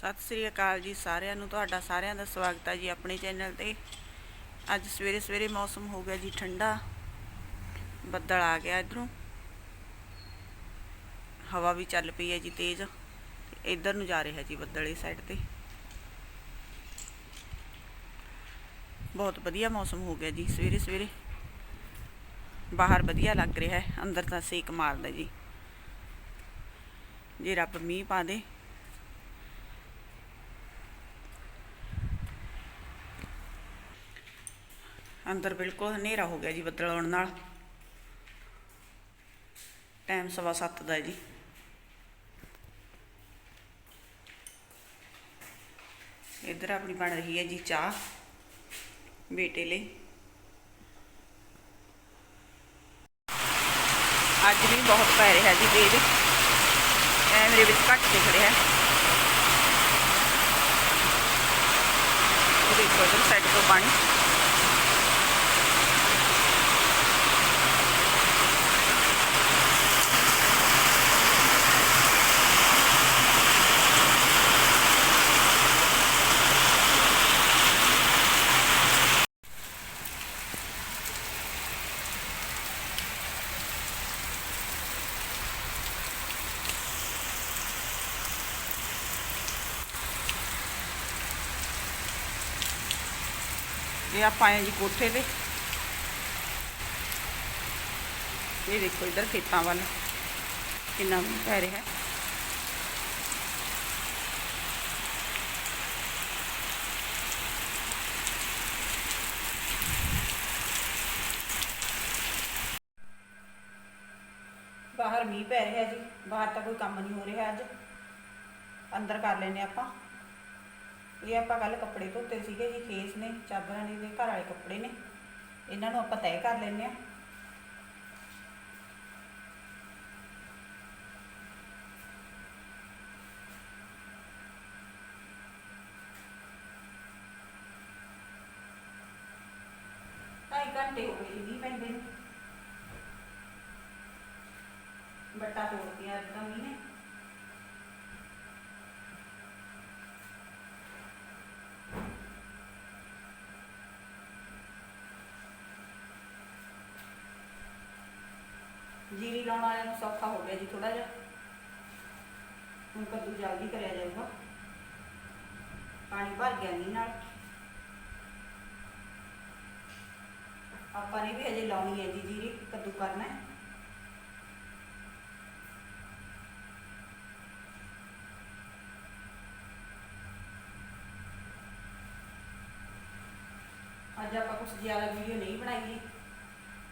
ਸਤਿ ਸ੍ਰੀ ਅਕਾਲ ਜੀ ਸਾਰਿਆਂ ਨੂੰ, ਤੁਹਾਡਾ ਸਾਰਿਆਂ ਦਾ ਸਵਾਗਤ ਹੈ ਜੀ ਆਪਣੇ ਚੈਨਲ ਤੇ। ਅੱਜ ਸਵੇਰੇ ਸਵੇਰੇ ਮੌਸਮ ਹੋ ਗਿਆ ਜੀ ਠੰਡਾ, ਬੱਦਲ ਆ ਗਿਆ ਇਧਰੋਂ। ਹਵਾ ਵੀ ਚੱਲ ਪਈ ਹੈ ਜੀ ਤੇਜ਼, ਤੇ ਇਧਰ ਨੂੰ ਜਾ ਰਿਹਾ ਜੀ ਬੱਦਲ ਇਸ ਸਾਈਡ ਤੇ। ਬਹੁਤ ਵਧੀਆ ਮੌਸਮ ਹੋ ਗਿਆ ਜੀ ਸਵੇਰੇ ਸਵੇਰੇ। ਬਾਹਰ ਵਧੀਆ ਲੱਗ ਰਿਹਾ ਹੈ, ਅੰਦਰ ਤਾਂ ਸੇਕ ਮਾਰਦਾ ਜੀ। ਜੇ ਰੱਬ ਮੀਂਹ ਪਾ ਦੇ ਅੰਦਰ ਬਿਲਕੁਲ ਹਨੇਰਾ ਹੋ ਗਿਆ ਜੀ ਬੱਦਲ ਆਉਣ ਨਾਲ। ਟਾਈਮ ਸਵਾ ਸੱਤ ਦਾ ਜੀ। ਇੱਧਰ ਆਪਣੀ ਬਣ ਰਹੀ ਹੈ ਜੀ ਚਾਹ, ਬੇਟੇ ਲਈ। ਅੱਜ ਵੀ ਬਹੁਤ ਪੈ ਰਿਹਾ ਜੀ ਤੇਜ਼ ਕੈਮਰੇ ਵਿੱਚ ਘੱਟ ਦਿਖ ਰਿਹਾ। ਉਹ ਦੇਖੋ ਇੱਧਰ ਸਾਈਡ ਤੋਂ ਪਾਣੀ। ਇਹ ਆਪਾਂ ਆਏ ਜੀ ਕੋਠੇ ਤੇ ਇਹ ਦੇਖੋ ਇਧਰ ਖੇਤਾਂ ਵੱਲ ਕਿੰਨਾ ਮੀਂਹ ਪੈ ਰਿਹਾ ਹੈ ਬਾਹਰ ਮੀਂਹ ਪੈ ਰਿਹਾ ਜੀ ਬਾਹਰ ਤਾਂ ਕੋਈ ਕੰਮ ਨਹੀਂ ਹੋ ਰਿਹਾ ਅੱਜ ਅੰਦਰ ਕਰ ਲੈਨੇ ਆਪਾਂ ਇਹ ਆਪਾਂ ਕੱਲ ਕੱਪੜੇ ਧੋਤੇ ਸੀਗੇ ਜੀ ਖੇਸ ਨੇ, ਚਾਦਰਾਂ ਨੇ ਦੇ ਘਰ ਵਾਲੇ ਕੱਪੜੇ ਨੇ। ਇਹਨਾਂ ਨੂੰ ਆਪਾਂ ਤੈਅ ਕਰ ਲੈਂਦੇ ਆ ਢਾਈ ਘੰਟੇ ਹੋ ਗਏ ਜੀ ਪੈਂਦੇ ਨੂੰ ਬੱਟਾ ਤੋੜਦੀਆਂ ਅੱਜ ਤਾਂ ਮੀਂਹ ਨੇ। ਜੀਰੀ ਲਾਉਣ ਵਾਲਿਆਂ ਨੂੰ ਸੌਖਾ ਹੋ ਗਿਆ ਜੀ ਥੋੜਾ ਜਿਹਾ। ਹੁਣ ਕੱਦੂ ਜਲਦੀ ਕਰਿਆ ਜਾਊਗਾ। ਪਾਣੀ ਭਰ ਗਿਆ ਮੀਂਹ ਨਾਲ। ਆਪਾਂ ਨੇ ਵੀ ਹਜੇ ਲਾਉਣੀ ਹੈ ਜੀ ਜੀਰੀ, ਕੱਦੂ ਕਰਨਾ ਹੈ। ਅੱਜ ਆਪਾਂ ਕੁਝ ਜ਼ਿਆਦਾ ਵੀਡੀਓ ਨਹੀਂ ਬਣਾਈ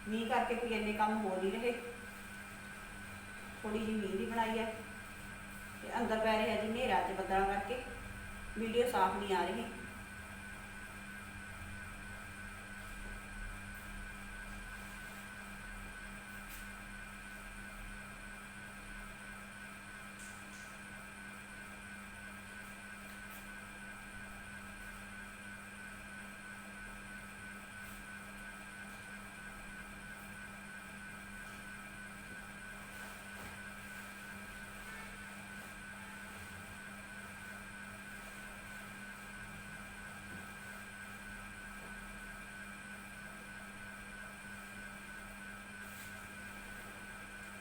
ਮੀਂਹ ਕਰਕੇ ਕੋਈ ਇੰਨੇ ਕੰਮ ਹੋ ਨਹੀਂ ਰਹੇ। ਥੋੜੀ ਜਿਹੀ ਮੀਂਹ ਦੀ ਬਣਾਈ ਹੈ। ਤੇ ਅੰਦਰ ਪੈ ਰਿਹਾ ਜੀ ਹਨੇਰਾ ਚ ਬੱਦਲਾਂ ਕਰਕੇ। ਵੀਡੀਓ ਸਾਫ਼ ਨਹੀਂ ਆ ਰਹੀ।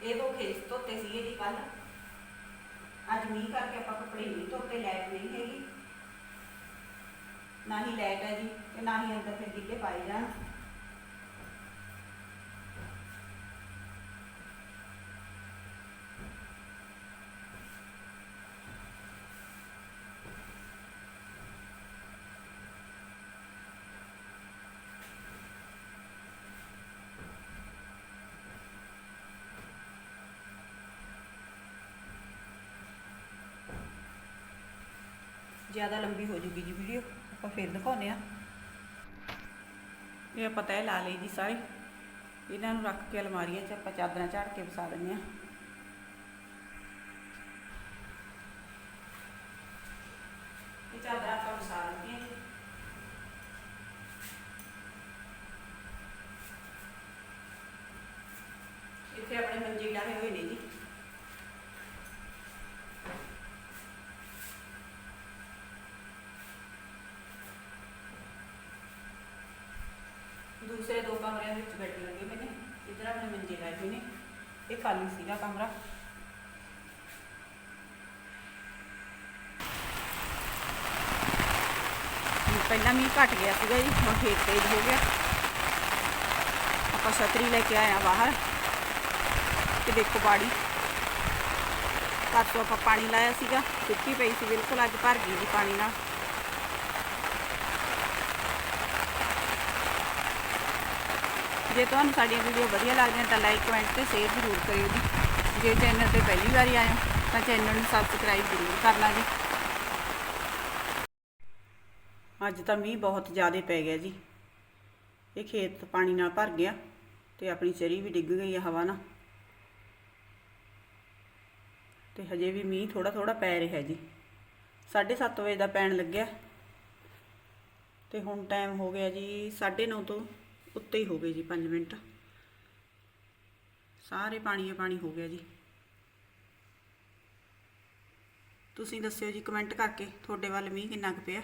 ਇਹ ਦੋ ਖੇਸ ਧੋਤੇ ਸੀਗੇ ਜੀ ਕੱਲ ਅੱਜ ਮੀਂਹ ਕਰਕੇ ਆਪਾਂ ਕੱਪੜੇ ਨਹੀਂ ਧੋਤੇ ਲਾਈਟ ਨਹੀਂ ਹੈਗੀ। ਨਾ ਹੀ ਲਾਈਟ ਹੈ ਜੀ ਤੇ ਨਾ ਹੀ ਅੰਦਰ ਫਿਰ ਗਿੱਲੇ ਪਾਏ ਜਾਣ। ਜ਼ਿਆਦਾ ਲੰਬੀ ਹੋ ਜੂਗੀ ਜੀ ਵੀਡੀਓ ਆਪਾਂ ਫਿਰ ਦਿਖਾਉਨੇ ਆ ਇਹ ਆਪਾਂ ਤੈਅ ਲਾ ਲਈ ਜੀ ਸਾਰੀ। ਇਹਨਾਂ ਨੂੰ ਰੱਖ ਕੇ ਅਲਮਾਰੀਆਂ 'ਚ ਆਪਾਂ ਚਾਦਰਾਂ ਝਾੜ ਕੇ ਵਸਾ ਦਿੰਦੇ ਆ ਇਹ ਚਾਦਰਾਂ ਆਪਾਂ ਵਸਾ ਦਿੰਦੇ ਆ ਇੱਥੇ ਆਪਣੇ ਮੰਜੇ ਦੂਸਰੇ ਦੋ ਕਮਰਿਆਂ ਵਿੱਚ ਬੈੱਡ ਲੱਗੇ ਹੋਏ ਨੇ ਇਧਰ ਆਪਣੇ ਮੰਜੇ ਲਾਏ ਹੋਏ ਨੇ। ਇਹ ਖਾਲੀ ਸੀਗਾ ਕਮਰਾ। ਪਹਿਲਾਂ ਮੀਂਹ ਘਟ ਗਿਆ ਸੀਗਾ ਜੀ, ਹੁਣ ਫੇਰ ਤੇਜ਼ ਹੋ ਗਿਆ। ਆਪਾਂ ਛਤਰੀ ਲੈ ਕੇ ਆਇਆ ਬਾਹਰ। ਤੇ ਦੇਖੋ ਬਾੜੀ। ਪਰਸੋਂ ਆਪਾਂ ਪਾਣੀ ਲਾਇਆ ਸੀਗਾ, ਸੁੱਕੀ ਪਈ ਸੀ, ਬਿਲਕੁਲ ਅੱਜ ਭਰ ਗਈ ਜੀ ਪਾਣੀ ਨਾਲ। ਜੇ ਤੁਹਾਨੂੰ ਸਾਡੀਆਂ ਵੀਡੀਓ ਵਧੀਆ ਲੱਗਦੀਆਂ ਤਾਂ ਲਾਈਕ ਕਮੈਂਟ ਤੇ ਸ਼ੇਅਰ ਜ਼ਰੂਰ ਕਰਿਓ ਜੀ। ਜੇ ਚੈਨਲ ਤੇ ਪਹਿਲੀ ਵਾਰੀ ਆਏ ਤਾਂ ਚੈਨਲ ਨੂੰ ਸਬਸਕ੍ਰਾਈਬ ਜ਼ਰੂਰ ਕਰਨਾ ਜੀ। ਅੱਜ ਤਾਂ ਮੀਂਹ ਬਹੁਤ ਜ਼ਿਆਦਾ ਪੈ ਗਿਆ ਜੀ। ਇਹ ਖੇਤ ਪਾਣੀ ਨਾਲ ਭਰ ਗਿਆ ਤੇ ਆਪਣੀ ਚਰੀ ਵੀ ਡਿੱਗ ਗਈ ਆ ਹਵਾ ਨਾਲ। ਤੇ ਹਜੇ ਵੀ ਮੀਂਹ ਥੋੜਾ ਥੋੜਾ ਪੈ ਰਿਹਾ ਜੀ। 7:30 ਵਜੇ ਦਾ ਪੈਣ ਲੱਗਿਆ। ਤੇ ਹੁਣ ਟਾਈਮ ਹੋ ਗਿਆ ਜੀ 9:30 ਤੋਂ ਉੱਤੇ ਹੀ ਹੋ ਗਏ ਜੀ 5 ਮਿੰਟ। ਸਾਰੇ ਪਾਣੀ ਹੀ ਪਾਣੀ ਹੋ ਗਿਆ ਜੀ। ਤੁਸੀਂ ਦੱਸਿਓ ਜੀ ਕਮੈਂਟ ਕਰਕੇ ਤੁਹਾਡੇ ਵੱਲ ਮੀਂਹ ਕਿੰਨਾ ਕੁ ਪਿਆ।